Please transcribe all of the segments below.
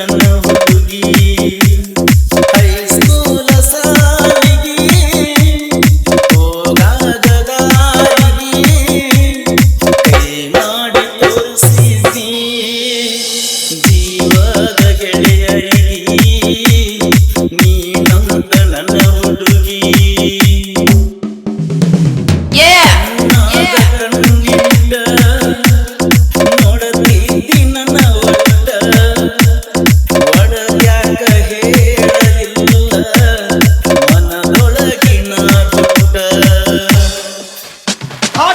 and love.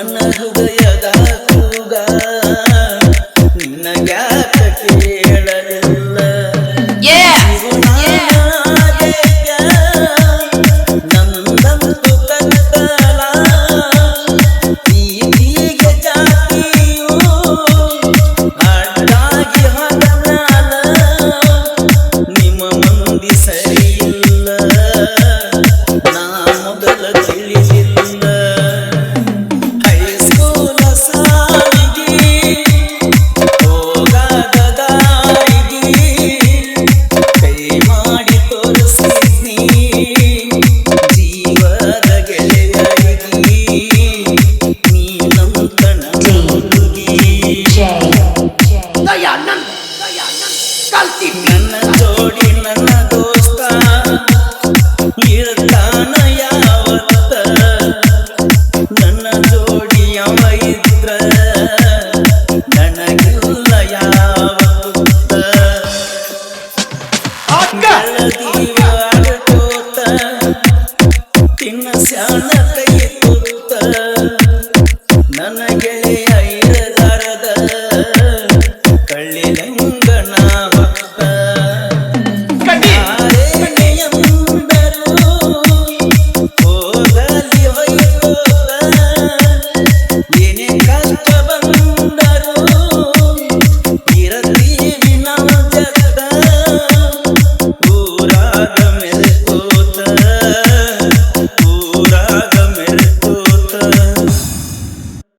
I'm not who ನನ್ನ ಜೋಡಿ ನನ್ನ ದೋಸ್ತ ಇರ್ತಾನ ಯಾವತ್ತ? ನನ್ನ ಜೋಡಿ ಅವ ಇದ್ರ ನನಗಿಲ್ಲ ಯಾವತ್ತ?